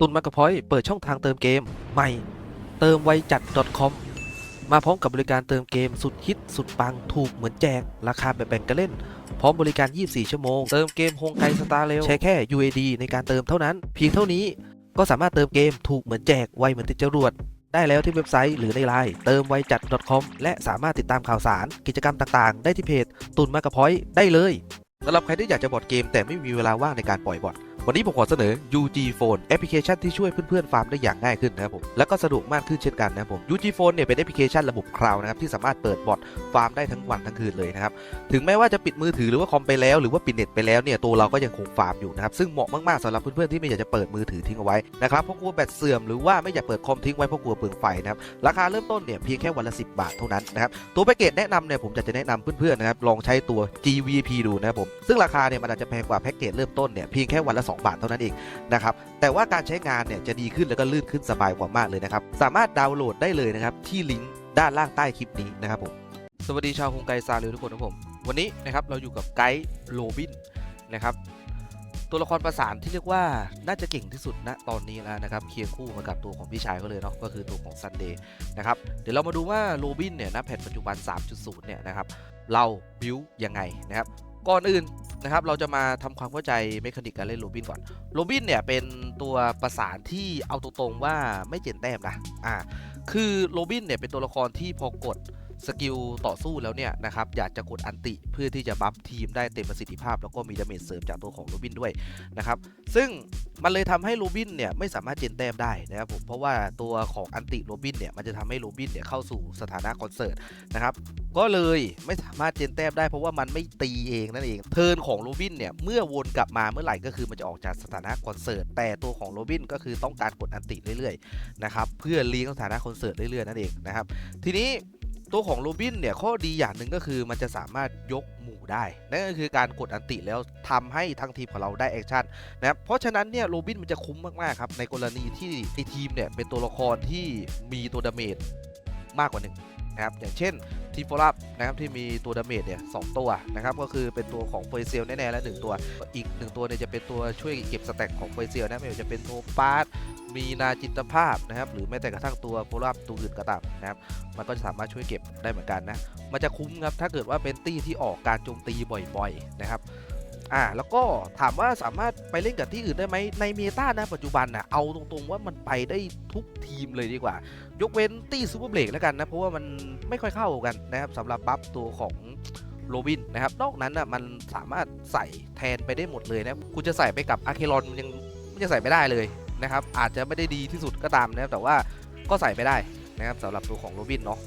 ตุนมากระพอยเปิดช่องทางเติมเกม ใหม่ เติมไวจัด .com มาพร้อมกับบริการเติมเกมสุดฮิตสุดปังถูกเหมือนแจก ราคาแบบแบ่งกันเล่น พร้อมบริการ 24 ชั่วโมง เติมเกมโฮงไกสตาร์เร็วใช้แค่ UAD ในการเติมเท่านั้น เพียงเท่านี้ก็สามารถเติมเกมถูกเหมือนแจกไวเหมือนติดจรวดได้แล้วที่เว็บไซต์หรือในไลน์เติมไวจัด .com และสามารถติดตามข่าวสาร กิจกรรมต่างๆ ได้ที่เพจตุนมากระพอยได้เลยสำหรับใครที่อยากจะบอดเกมแต่ไม่มีเวลาว่างในการปล่อยบอด วันนี้ผมขอเสนอ UG Phone แอปพลิเคชันที่ช่วยเพื่อนๆฟาร์มได้อย่างง่ายขึ้นนะครับผม และก็สะดวกมากขึ้นเช่นกันนะครับผม UG Phone เนี่ยเป็นแอปพลิเคชันระบบคลาวด์นะครับที่สามารถเปิดบอทฟาร์มได้ทั้งวันทั้งคืนเลยนะครับ ถึงแม้ว่าจะปิดมือถือหรือว่าคอมไปแล้ว หรือว่าปิดเน็ตไปแล้วเนี่ยตัวเราก็ยังคงฟาร์มอยู่นะครับซึ่งเหมาะมากๆสำหรับเพื่อนๆที่ไม่อยากจะเปิดมือถือทิ้งเอาไว้นะครับเพราะกลัวแบตเสื่อมหรือว่าไม่อยากเปิดคอมทิ้งไว้เพราะกลัวเปลืองไฟนะครับราคาเริ่มต้นเนี่ยเพียงแค่วันละ 10 บาทเท่านั้นนะครับตัวแพ็กเกจแนะนำเนี่ยผมจะจะแนะนำเพื่อนๆนะครับลองใช้ตัว GVP ดูนะครับผมซึ่งราคาเนี่ยมันอาจจะแพงกว่าแพ็กเกจเริ่มต้นเนี่ยเพียงแค่วันละ2 บาทเท่านั้นเองนะครับแต่ว่าการใช้งานเนี่ยจะดีขึ้นแล้วก็ลื่นขึ้นสบายกว่ามากเลยนะครับสามารถดาวน์โหลดได้เลยนะครับที่ลิงก์ด้านล่างใต้คลิปนี้นะครับผมสวัสดีชาวโฮงไกซาเรลทุกคนนะผมวันนี้นะครับเราอยู่กับไกด์โรบินนะครับตัวละครประสานที่เรียกว่าน่าจะเก่งที่สุดณตอนนี้แล้วนะครับเคียงคู่มากับตัวของพี่ชายเขาเลยเนาะก็คือตัวของซันเดย์นะครับเดี๋ยวเรามาดูว่าโรบินเนี่ยณแพทปัจจุบัน 3.0 เนี่ยนะครับเราบิวยังไงนะครับ ก่อนอื่นนะครับเราจะมาทำความเข้าใจเมคานิกการเล่นโรบินก่อนโรบินเนี่ยเป็นตัวประสานที่เอาตรงๆว่าไม่เจนแต้มนะอ่าคือโรบินเนี่ยเป็นตัวละครที่พอกด สกิลต่อสู้แล้วเนี่ยนะครับอยากจะกดอันติเพื่อที่จะบัฟทีมได้เต็มประสิทธิภาพ แล้วก็มีดาเมจเสริมจากตัวของโรบินด้วยนะครับซึ่งมันเลยทำให้โรบินเนี่ยไม่สามารถเจนแต้มได้นะครับผมเพราะว่าตัวของอันติโรบินเนี่ยมันจะทำให้โรบินเนี่ยเข้าสู่สถานะคอนเสิร์ตนะครับก็เลยไม่สามารถเจนแต้มได้เพราะว่ามันไม่ตีเองนั่นเองเทิร์นของโรบินเนี่ยเมื่อวนกลับมาเมื่อไหร่ก็คือมันจะออกจากสถานะคอนเสิร์ตแต่ตัวของโรบินก็คือต้องการกดอันติเรื่อยๆนะครับเพื่อเลี้ยงสถานะคอนเสิร์ตเรื่อยๆนั่นเองนะครับทีนี้ ตัวของโรบินเนี่ยข้อดีอย่างหนึ่งก็คือมันจะสามารถยกหมู่ได้ นั่นก็คือการกดอันติแล้วทำให้ทั้งทีมของเราได้แอคชั่นนะครับเพราะฉะนั้นเนี่ยโรบินมันจะคุ้มมากๆครับในกรณีที่ไอทีมเนี่ยเป็นตัวละครที่มีตัวดาเมจมากกว่าหนึ่งนะครับอย่างเช่นทีมโฟลับนะครับที่มีตัวดาเมจเนี่ยสองตัวนะครับก็คือเป็นตัวของเฟยเซียลแน่ๆและหนึ่งตัว อีกหนึ่งตัวเนี่ยจะเป็นตัวช่วยเก็บสแต็กของเฟยเซียลนะไม่ว่าจะเป็นโทปาร์ต มีนาจินตภาพนะครับ หรือแม้แต่กระทั่งตัวโฟลับตัวอื่นก็ตามนะครับ มันก็จะสามารถช่วยเก็บได้เหมือนกันนะ มันจะคุ้มครับ ถ้าเกิดว่าเป็นตี้ที่ออกการโจมตีบ่อยๆนะครับ อ่า แล้วก็ถามว่าสามารถไปเล่นกับที่อื่นได้ไหมในเมตานะปัจจุบันนะเอาตรงๆว่ามันไปได้ทุกทีมเลยดีกว่า ยกเว้นตี้ซูเปอร์เบรกแล้วกันนะ เพราะว่ามันไม่ค่อยเข้ากันนะครับสำหรับบัฟตัวของโรบินนะครับ นอกนั้นอะมันสามารถใส่แทนไปได้หมดเลยนะ คุณจะใส่ไปกับอาร์เคลอนมันยังมันยังใส่ไม่ได้เลย นะครับอาจจะไม่ได้ดีที่สุดก็ตามนะครับแต่ว่าก็ใส่ไม่ได้นะครับสำหรับตัวของโรบินเนาะ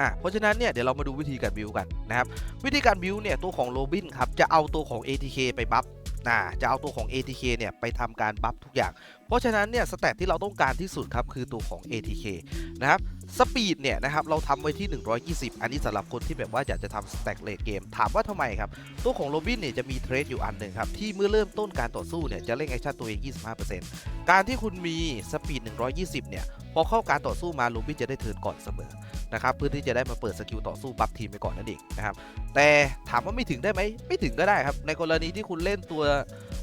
อะเพราะฉะนั้นเนี่ยเดี๋ยวเรามาดูวิธีการบิวกันนะครับวิธีการบิวเนี่ยตัวของโรบินครับจะเอาตัวของ ATK ไปบัฟนะจะเอาตัวของ ATK เนี่ยไปทำการบัฟทุกอย่างเพราะฉะนั้นเนี่ยสแตทที่เราต้องการที่สุดครับคือตัวของ ATK นะครับสปีดเนี่ยนะครับเราทำไว้ที่ 120 อันนี้สำหรับคนที่แบบว่าอยากจะทำสแต็กเลทเกม ถามว่าทำไมครับ ตัวของโรบินเนี่ยจะมีเทรดอยู่อันหนึ่งครับ ที่เมื่อเริ่มต้นการต่อสู้เนี่ยจะเร่งแอคชั่นตัวเอง 25%การที่คุณมีสปีด 120 เนี่ย พอเข้าการต่อสู้มาโรบินจะได้เทิร์นก่อนเสมอนะครับเพื่อที่จะได้มาเปิดสกิลต่อสู้บัฟทีมไปก่อนนั่นเองนะครับแต่ถามว่าไม่ถึงได้ไหมไม่ถึงก็ได้ครับในกรณีที่คุณเล่นตัว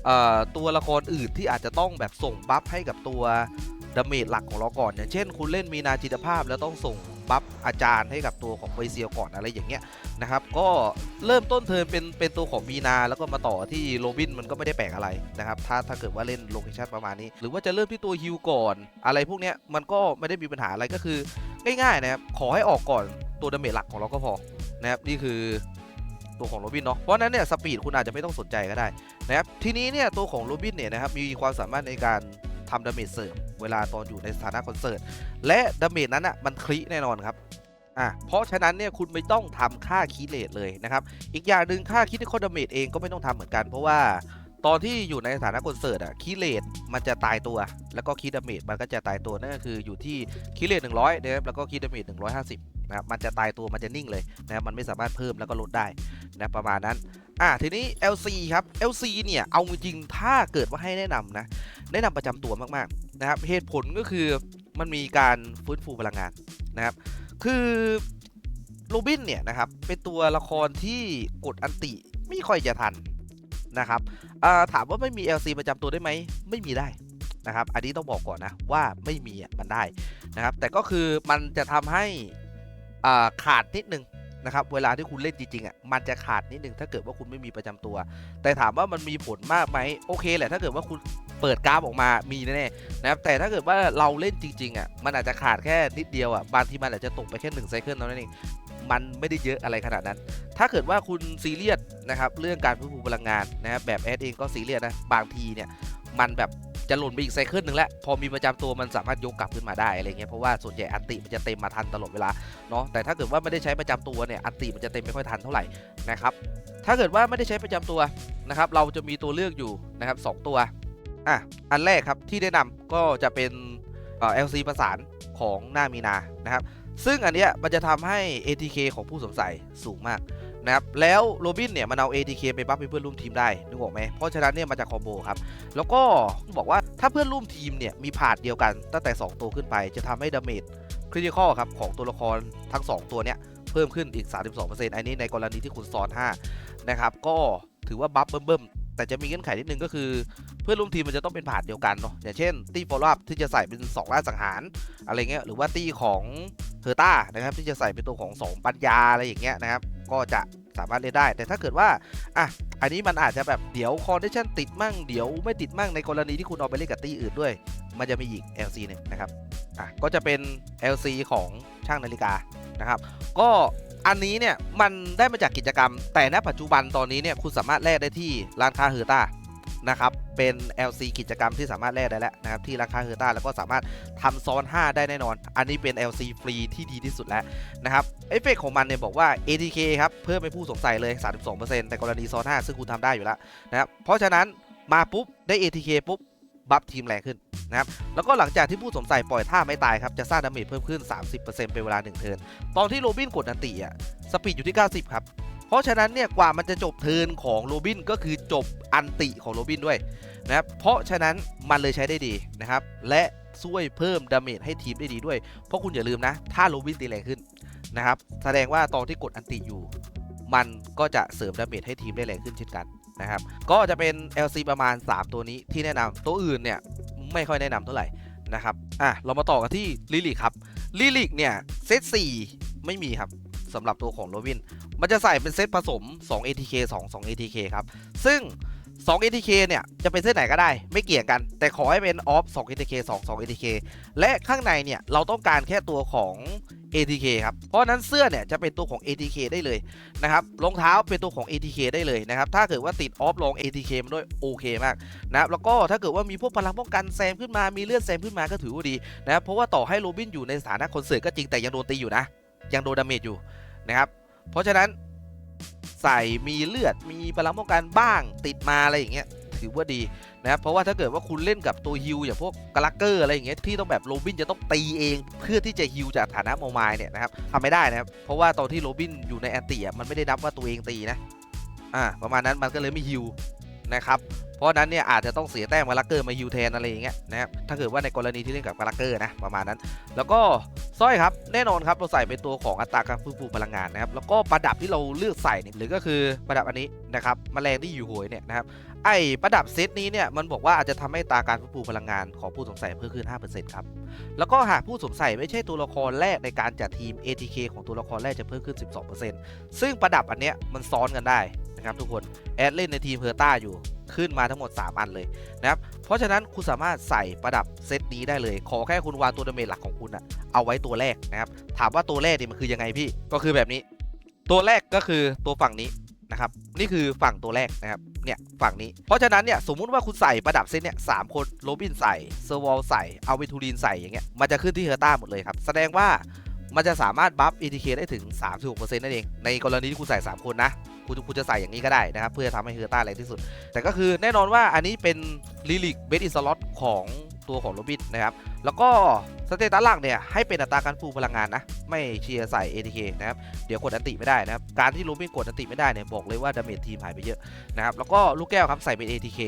เอ่อตัวละครอื่นที่อาจจะต้องแบบส่งบัฟให้กับตัวดาเมจหลักของเราก่อนอย่างเช่น คุณเล่นมีนาจิตภาพแล้วต้องส่งบัฟอาจารย์ให้กับตัวของเฟเซียก่อนอะไรอย่างเงี้ยนะครับก็เริ่มต้นเทิร์นเป็นเป็นตัวของมีนาแล้วก็มาต่อที่โรบินมันก็ไม่ได้แปลกอะไรนะครับถ้าถ้าเกิดว่าเล่นโลเคชั่นประมาณนี้ หรือว่าจะเริ่มที่ตัวฮิวก่อน อะไรพวกเนี้ยมันก็ไม่ได้มีปัญหาอะไรก็คือง่ายๆนะครับขอให้ออกก่อนตัวดาเมจหลักของเราก็พอนะครับนี่คือ ตัวของโรบินเนาะเพราะนั้นเนี่ยสปีดคุณอาจจะไม่ต้องสนใจก็ได้นะครับทีนี้เนี่ยตัวของโรบินเนี่ยนะครับมีความสามารถในการทำดาเมจเสริมเวลาตอนอยู่ในสถานะคอนเสิร์ตและดาเมจนั้นอะมันคลิแน่นอนครับอะเพราะฉะนั้นเนี่ยคุณไม่ต้องทำค่าคีเลตเลยนะครับอีกอย่างหนึ่งค่าคิดที่คดาเมจเองก็ไม่ต้องทำเหมือนกันเพราะว่าตอนที่อยู่ในสถานะคอนเสิร์ตอะคีเลตมันจะตายตัว แล้วก็คีดาเมจมันก็จะตายตัวนั่นก็คืออยู่ที่คีเลต100นะครับแล้วก็คีดาเมจ150นะครับมันจะตายตัวมันจะนิ่งเลยนะครับมันไม่สามารถเพิ่มแล้วก็ลดได้ นะประมาณนั้น อะทีนี้ LC ครับ LC เนี่ยเอาจริงๆถ้าเกิดว่าให้แนะนำนะแนะนำประจำตัวมากๆนะครับเหตุผลก็คือมันมีการฟื้นฟูพลังงานนะครับ คือโรบินเนี่ยนะครับเป็นตัวละครที่กดอันติไม่ค่อยจะทันนะครับอ่าถามว่าไม่มี LC ประจำตัวได้ไหมไม่มีได้นะครับ อันนี้ต้องบอกก่อนนะว่าไม่มีมันได้นะครับ แต่ก็คือมันจะทำให้อ่าขาดนิดนึง นะครับเวลาที่คุณเล่นจริงๆอะมันจะขาดนิดนึงถ้าเกิดว่าคุณไม่มีประจำตัว แต่ถามว่ามันมีผลมากไหมโอเคแหละถ้าเกิดว่าคุณเปิดกราฟออกมามีแน่ๆนะครับแต่ถ้าเกิดว่าเราเล่นจริงๆอะมันอาจจะขาดแค่นิดเดียวอะบางทีมันอาจจะตกไปแค่หนึ่งไซเคิลเท่านั้นเองมันไม่ได้เยอะอะไรขนาดนั้น ถ้าเกิดว่าคุณซีเรียสนะครับเรื่องการฟื้นฟูพลังงานนะครับแบบแอดเองก็ซีเรียสนะบางทีเนี่ยมันแบบ จะหล่นไปอีกไซเคิลหนึ่งแล้วพอมีประจำตัวมันสามารถยกกลับขึ้นมาได้อะไรเงี้ยเพราะว่าส่วนใหญ่อันติมันจะเต็มมาทันตลอดเวลาเนาะแต่ถ้าเกิดว่าไม่ได้ใช้ประจำตัวเนี่ยอันติมันจะเต็มไม่ค่อยทันเท่าไหร่นะครับถ้าเกิดว่าไม่ได้ใช้ประจำตัวนะครับเราจะมีตัวเลือกอยู่นะครับสองตัวอะอันแรกครับที่แนะนำก็จะเป็นเอ่อ LC ประสานของหน้ามีนานะครับซึ่งอันเนี้ยมันจะทำให้ ATK ของผู้สวมใส่สูงมาก นะครับแล้วโรบินเนี่ยมันเอา ATK ไปบัฟให้เพื่อนร่วมทีมได้นึกออกไหมเพราะฉะนั้นเนี่ยมันจะคอมโบครับแล้วก็บอกว่าถ้าเพื่อนร่วมทีมเนี่ยมีผาดเดียวกันตั้งแต่ 2 ตัวขึ้นไปจะทำให้ดาเมจคริติคอลครับของตัวละครทั้ง 2 ตัวเนี้ยเพิ่มขึ้นอีก 32%อันนี้ในกรณีที่คุณซ้อน5นะครับก็ถือว่าบัฟเบิ่มๆแต่จะมีเงื่อนไขนิดนึงก็คือเพื่อนร่วมทีมมันจะต้องเป็นผาดเดียวกันเนาะอย่างเช่นตีฟอลล์ที่จะใส่เป็น2ล่าสังหารอะไรเงี้ยหรือว่าตีของเทอร์ต้านะครับที่จะใส่เป็นตัวของ 2 ปัญญาอะไรอย่างเงี้ยนะครับ ก็จะสามารถเล่นได้ แต่ถ้าเกิดว่าอะอันนี้มันอาจจะแบบเดี๋ยวคอนดิชันติดมั่งเดี๋ยวไม่ติดมั่งในกรณีที่คุณเอาไปเล่นกับตีอื่นด้วย มันจะมีอีก LC หนึ่งนะครับอะก็จะเป็น LC ของช่างนาฬิกานะครับ ก็อันนี้เนี่ยมันได้มาจากกิจกรรม แต่ณปัจจุบันตอนนี้เนี่ยคุณสามารถแลกได้ที่ร้านค้าเฮอร์ต้า นะครับเป็น LC กิจกรรมที่สามารถแลกได้แล้วนะครับที่ราคาเฮอร์ต้าแล้วก็สามารถทำซ้อน 5 ได้แน่นอน อันนี้เป็น LC ฟรีที่ดีที่สุดแล้วนะครับเอฟเฟกของมันเนี่ยบอกว่า ATK ครับเพิ่มเป็นผู้สงสัยเลย 32%ในกรณีซ้อน 5 ซึ่งคุณทำได้อยู่แล้วนะครับเพราะฉะนั้นมาปุ๊บได้ ATK ปุ๊บบัฟทีมแรงขึ้นนะครับ แล้วก็หลังจากที่ผู้สวมใส่ปล่อยท่าไม่ตายครับ จะสร้างดาเมจเพิ่มขึ้น 30%เป็นเวลา 1 เทิร์น ตอนที่โรบินกดอันติอะ สปีดอยู่ที่ 90 ครับ เพราะฉะนั้นเนี่ยกว่ามันจะจบเทินของโรบินก็คือจบอันติของโรบินด้วยนะครับเพราะฉะนั้นมันเลยใช้ได้ดีนะครับและช่วยเพิ่มดาเมจให้ทีมได้ดีด้วย เพราะคุณอย่าลืมนะ ถ้าโรบินตีแรงขึ้นนะครับแสดงว่าตอนที่กดอันติอยู่ มันก็จะเสริมดาเมจให้ทีมได้แรงขึ้นเช่นกันนะครับก็จะเป็น LC ประมาณ 3 ตัวนี้ที่แนะนำตัวอื่นเนี่ยไม่ค่อยแนะนำเท่าไหร่นะครับอะเรามาต่อกันที่ลิลิกครับลิลิกเนี่ยเซต4ไม่มีครับ สำหรับตัวของโรบิน มันจะใส่เป็นเซตผสม 2 ATK 2 2 ATK ครับ ซึ่ง 2 ATK เนี่ย จะเป็นเซตไหนก็ได้ไม่เกี่ยงกัน แต่ขอให้เป็นออฟ2 ATK 2 2 ATK และข้างในเนี่ย เราต้องการแค่ตัวของ ATK ครับ เพราะนั้นเสื้อเนี่ยจะเป็นตัวของ ATK ได้เลยนะครับรองเท้าเป็นตัวของ ATK ได้เลยนะครับ ถ้าเกิดว่าติดออฟลง ATK มันด้วยโอเคมากนะครับ แล้วก็ถ้าเกิดว่ามีพวกพลังป้องกันแซมขึ้นมา มีเลือดแซมขึ้นมาก็ถือว่าดีนะครับ เพราะว่าต่อให้โรบินอยู่ในสถานะคอนเสิร์ตก็จริงแต่ยังโดนตีอยู่นะ ยังโดนดาเมจอยู่ นะครับ เพราะฉะนั้นใส่มีเลือดมีพลังป้องกันบ้างติดมาอะไรอย่างเงี้ยถือว่าดีนะครับเพราะว่าถ้าเกิดว่าคุณเล่นกับตัวฮิวอย่างพวกกาลักเกอร์อะไรอย่างเงี้ยที่ต้องแบบโรบินจะต้องตีเองเพื่อที่จะฮิวจากฐานะโมไมเนี่ยนะครับทำไม่ได้นะครับเพราะว่าตอนที่โรบินอยู่ในแอนตี้มันไม่ได้นับว่าตัวเองตีนะอ่าประมาณนั้นมันก็เลยไม่ฮิว นะครับเพราะนั้นเนี่ยอาจจะต้องเสียแต้มกาลักเกอร์มาฮิลแทนอะไรอย่างเงี้ยนะครับถ้าเกิดว่าในกรณีที่เล่นกับกาลักเกอร์นะประมาณนั้น แล้วก็สร้อยครับแน่นอนครับเราใส่เป็นตัวของอัตราการฟื้นฟูพลังงานนะครับแล้วก็ประดับที่เราเลือกใส่เนี่ยหรือก็คือประดับอันนี้นะครับแมลงที่อยู่หวยเนี่ยนะครับไอ้ประดับเซตนี้เนี่ยมันบอกว่าอาจจะทำให้ตาการฟื้นฟูพลังงานของผู้สวมใส่เพิ่มขึ้น 5%ครับแล้วก็หากผู้สวมใส่ไม่ใช่ตัวละครแรกในการจัดทีม ATK ของตัวละครแรกจะเพิ่มขึ้น 12%ซึ่งประดับอันเนี้ยมันซ้อนกันได้ นะครับทุกคนแอดเล่นในทีมเพอร์ต้าอยู่ขึ้นมาทั้งหมด 3 อันเลยนะครับ เพราะฉะนั้นคุณสามารถใส่ประดับเซตนี้ได้เลย ขอแค่คุณวางตัวดาเมจหลักของคุณอะเอาไว้ตัวแรกนะครับ ถามว่าตัวแรกนี่มันคือยังไงพี่ ก็คือแบบนี้ ตัวแรกก็คือตัวฝั่งนี้นะครับ นี่คือฝั่งตัวแรกนะครับ เนี่ยฝั่งนี้ เพราะฉะนั้นเนี่ยสมมุติว่าคุณใส่ประดับเซตเนี่ยสามคนโรบินใส่เซอร์วอลใส่เอาเวทูรีนใส่อย่างเงี้ย มันจะขึ้นที่เฮอร์ต้าหมดเลยครับ แสดงว่ามันจะสามารถบัฟ ETK ได้ถึง 36%นั่นเอง ในกรณีที่คุณใส่ 3 คนนะ คุณคุณจะใส่อย่างนี้ก็ได้นะครับ เพื่อทำให้เฮอร์ต้าแรงที่สุด แต่ก็คือแน่นอนว่าอันนี้เป็นลิลิกเบสอินสล็อตของตัวของโรบินนะครับ แล้วก็สเตตัสหลักเนี่ยให้เป็นอัตราการฟูพลังงานนะ ไม่เชียร์ใส่ ATK นะครับ เดี๋ยวกดอันติไม่ได้นะครับ การที่โรบินกดอันติไม่ได้เนี่ยบอกเลยว่าดาเมจทีมหายไปเยอะนะครับ แล้วก็ลูกแก้วครับใส่เป็น ATK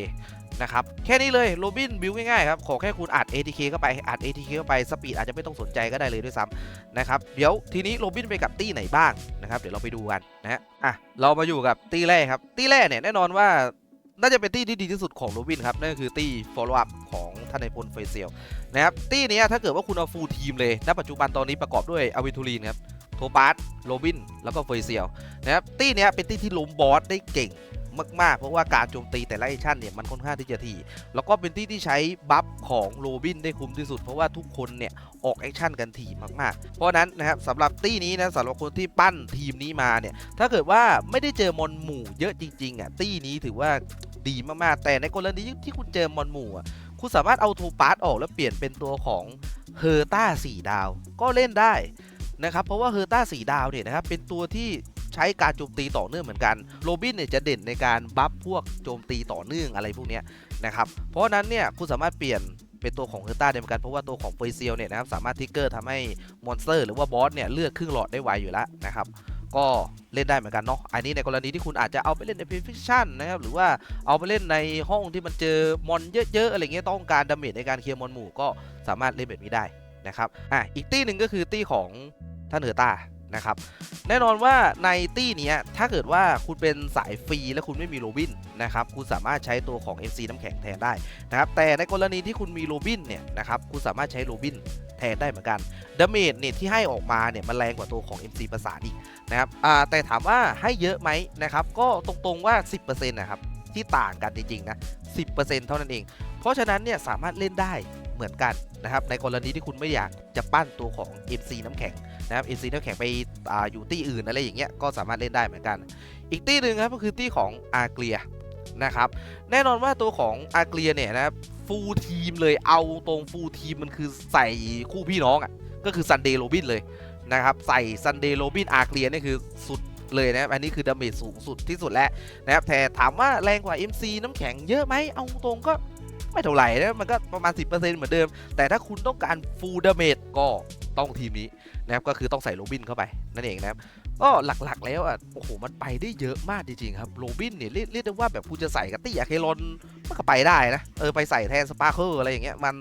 นะครับแค่นี้เลยโรบินบิวง่ายๆครับขอแค่คุณอัด ATK เข้าไปอัด ATK เข้าไปสปีดอาจจะไม่ต้องสนใจก็ได้เลยด้วยซ้ำนะครับเดี๋ยวทีนี้โรบินไปกับตี้ไหนบ้างนะครับเดี๋ยวเราไปดูกันนะฮะอะเรามาอยู่กับตี้แรกครับตี้แรกเนี่ยแน่นอนว่าน่าจะเป็นตี้ที่ดีที่สุดของโรบินครับนั่นก็คือตี้ follow up ของท่านในายพลเฟเซียลนะครับตี้นี้ถ้าเกิดว่าคุณเอาฟูลทีมเลยณปัจจุบันตอนนี้ประกอบด้วยอวิทูลีนครับโทปาสโรบินแล้วก็เฟเซียลนะครับตี้นี้เป็นตี้ที่ล้มบอสได้เก่ง มากๆ เพราะว่าการโจมตีแต่ละแอคชั่นเนี่ยมันค่อนข้างที่จะถี่แล้วก็เป็นที่ที่ใช้บัฟของโรบินได้คุ้มที่สุด เพราะว่าทุกคนเนี่ยออกแอคชั่นกันถี่มากๆ เพราะนั้นนะครับสำหรับตี้นี้นะสำหรับคนที่ปั้นทีมนี้มาเนี่ยถ้าเกิดว่าไม่ได้เจอมอนหมู่เยอะจริงๆอะตี้นี้ถือว่าดีมากๆ แต่ในกรณีที่คุณเจอมอนหมู่อะคุณสามารถเอาโทปาร์ตออกแล้วเปลี่ยนเป็นตัวของเฮอร์ต้าสี่ดาว ก็เล่นได้นะครับเพราะว่าเฮอร์ต้าสี่ดาวเนี่ยนะครับเป็นตัวที่ ใช้การโจมตีต่อเนื่องเหมือนกันโรบินเนี่ยจะเด่นในการบัฟพวกโจมตีต่อเนื่องอะไรพวกนี้นะครับเพราะนั้นเนี่ยคุณสามารถเปลี่ยนเป็นตัวของเฮอร์ต้าได้เหมือนกันเพราะว่าตัวของเฟเซียลเนี่ยนะครับสามารถทิกเกอร์ทำให้มอนสเตอร์หรือว่าบอสเนี่ยเลือดครึ่งหลอดได้ไวอยู่แล้วนะครับก็เล่นได้เหมือนกันเนาะ อันนี้ในกรณีที่คุณอาจจะเอาไปเล่นในฟิชันนะครับ หรือว่าเอาไปเล่นในห้องที่มันเจอมอนเยอะๆ อะไรเงี้ยต้องการดาเมจในการเคลียร์มอนหมู่ก็สามารถเล่นแบบนี้ได้นะครับ อะ อีกตี้หนึ่งก็คือตี้ของท่านเฮอร์ต้า นะครับ แน่นอนว่าในตี้นี้ถ้าเกิดว่าคุณเป็นสายฟรีและคุณไม่มีโรบินนะครับคุณสามารถใช้ตัวของ MC น้ำแข็งแทนได้นะครับแต่ในกรณีที่คุณมีโรบินเนี่ยนะครับคุณสามารถใช้โรบินแทนได้เหมือนกันดาเมจเนี่ยที่ให้ออกมาเนี่ยมันแรงกว่าตัวของ MC ประสานอีกนะครับแต่ถามว่าให้เยอะไหมนะครับก็ตรงๆว่า 10%นะครับที่ต่างกันจริงๆนะ10%เท่านั้นเอง เพราะฉะนั้นเนี่ยสามารถเล่นได้เหมือนกัน นะครับในกรณีที่คุณไม่อยากจะปั้นตัวของ MC น้ำแข็งนะครับ MC น้ำแข็งไปออยู่ตี้อื่นอะไรอย่างเงี้ยก็สามารถเล่นได้เหมือนกัน อีกตี้หนึ่งครับก็คือตี้ของอาเกลียนะครับแน่นอนว่าตัวของอาเกลียเนี่ยนะครับฟูลทีมเลยเอาตรงฟูลทีมมันคือใส่คู่พี่น้องอะก็คือซันเดย์โรบินเลยนะครับใส่ซันเดย์โรบินอาเกลียนี่คือสุดเลยนะครับอันนี้คือดาเมจสูงสุดที่สุดแล้วนะครับแต่ถามว่าแรงกว่า MC น้ำแข็งเยอะไหมเอาตรงก็ ไม่เท่าไหร่นะมันก็ประมาณ 10%เหมือนเดิม แต่ถ้าคุณต้องการฟูลดาเมจก็ต้องทีมนี้นะครับก็คือต้องใส่โรบินเข้าไปนั่นเองนะครับก็หลักๆแล้วอะโอ้โหมันไปได้เยอะมากจริงๆครับโรบินเนี่ยเรียกเรียกได้ว่าแบบคุณจะใส่กับตี้อะเคลอนมันก็ไปได้นะเออไปใส่แทนสปาร์เคิลอะไรอย่างเงี้ยมัน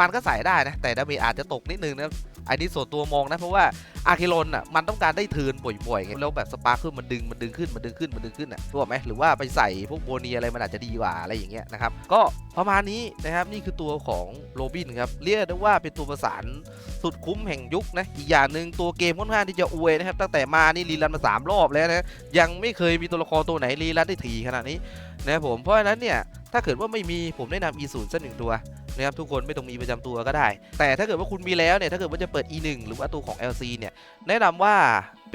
มันก็ใส่ได้นะแต่ดาเมจอาจจะตกนิดนึงนะ อันนี้ส่วนตัวมองนะเพราะว่าอาร์เคโลนอะมันต้องการได้เทินบ่อยๆไงแล้วแบบสปาร์คขึ้นมันดึงมันดึงขึ้นมันดึงขึ้นมันดึงขึ้นอะรู้ไหมหรือว่าไปใส่พวกโบนีอะไรมันอาจจะดีกว่าอะไรอย่างเงี้ยนะครับก็ประมาณนี้นะครับนี่คือตัวของโรบินครับเรียกได้ว่าเป็นตัวประสานสุดคุ้มแห่งยุคนะอีกอย่างหนึ่งตัวเกมค่อนข้างที่จะอวยนะครับตั้งแต่มานี่รีรันมาสามรอบแล้วนะยังไม่เคยมีตัวละครตัวไหนรีรันได้ถี่ขนาดนี้นะครับผมเพราะฉะนั้นเนี่ยถ้าเกิดว่าไม่มีผมแนะนำ E0 สักหนึ่งตัว นะครับทุกคนไม่ต้องมีประจำตัวก็ได้ แต่ถ้าเกิดว่าคุณมีแล้วเนี่ยถ้าเกิดว่าจะเปิด E1 หรือว่าตัวของ LC เนี่ยแนะนำว่า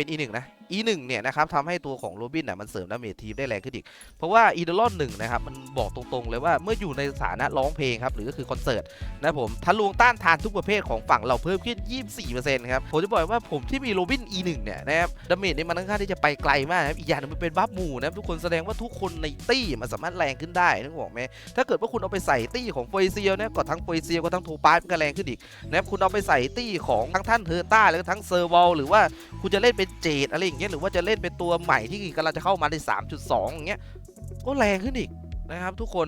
เป็น E1 นะ E1 เนี่ยนะครับทำให้ตัวของโรบินน่ะมันเสริมดาเมจทีมได้แรงขึ้นอีก เพราะว่าอีเดอลอนหนึ่งนะครับมันบอกตรงๆเลยว่าเมื่ออยู่ในสถานะร้องเพลงครับหรือก็คือคอนเสิร์ตนะผมทะลวงต้านทานทุกประเภทของฝั่งเราเพิ่มขึ้น 24%ครับผมจะบอกว่าผมที่มีโรบิน E1 เนี่ยนะครับดาเมจเนี่ยมันค่อนข้างที่จะไปไกลมากนะครับอีกอย่างนึงมันเป็นบัฟหมู่นะทุกคนแสดงว่าทุกคนในตี้มันสามารถแรงขึ้นได้นึกออกไหมถ้าเกิดว่าคุณเอาไปใส่ตี้ของโฟยเซียเนี่ยก็ทั้งโฟยเซียก็ทั้งโทปาสก็แรงขึ้นอีกนะครับคุณเอาไปใส่ตี้ของทั้งท่านเฮอร์ต้าแล้วก็ทั้งเซอร์วอลหรือว่าคุณจะเล่นเป็นเจดอะไรอย่างเงี้ยหรือว่าจะเล่นเป็นตัวใหม่ที่กำลังจะเข้ามาใน 3.2 อย่างเงี้ยก็แรงขึ้นอีกนะครับทุกคน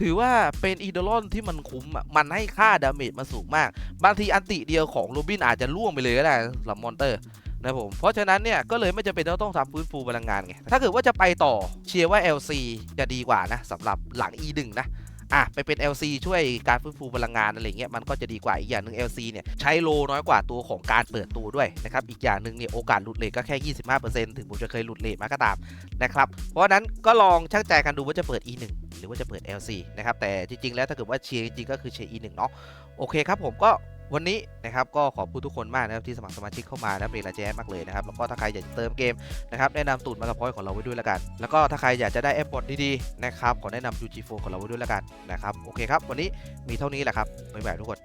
ถือว่าเป็นอีดอลอนที่มันคุ้มอะ มันให้ค่าดาเมจมาสูงมาก บางทีอันติเดียวของโรบินอาจจะล่วงไปเลยก็ได้สำหรับมอนเตอร์นะผม เพราะฉะนั้นเนี่ยก็เลยไม่จำเป็นต้องต้องทำฟื้นฟูพลังงานไง ถ้าเกิดว่าจะไปต่อเชียร์ว่า LC จะดีกว่านะสำหรับหลัง E1 นะ อะไปเป็น LC ช่วยการฟื้นฟูพลังงานอะไรเงี้ยมันก็จะดีกว่าอีกอย่างหนึ่ง LC เนี่ยใช้โลน้อยกว่าตัวของการเปิดตัวด้วยนะครับอีกอย่างหนึ่งเนี่ยโอกาสหลุดเลทก็แค่ 25%ถึงผมจะเคยหลุดเลทมาก็ตามนะครับเพราะฉะนั้นก็ลองช่างใจกันดูว่าจะเปิด E1 หรือว่าจะเปิด LC นะครับแต่จริงๆแล้วถ้าเกิดว่าเชียร์จริงๆก็คือเชียร์ E1 เนาะโอเคครับผมก็ วันนี้นะครับก็ขอบคุณทุกคนมากนะครับที่สมัครสมาชิกเข้ามานะเป็นระแจ้มากเลยนะครับแล้วก็ถ้าใครอยากจะเติมเกมนะครับแนะนำตูดมากับพอยของเราไว้ด้วยแล้วกัน แล้วก็ถ้าใครอยากจะได้แอปบอทดีๆนะครับขอแนะนำ UG4 ของเราไว้ด้วยแล้วกันนะครับโอเคครับวันนี้มีเท่านี้แหละครับบ๊ายบายทุกคน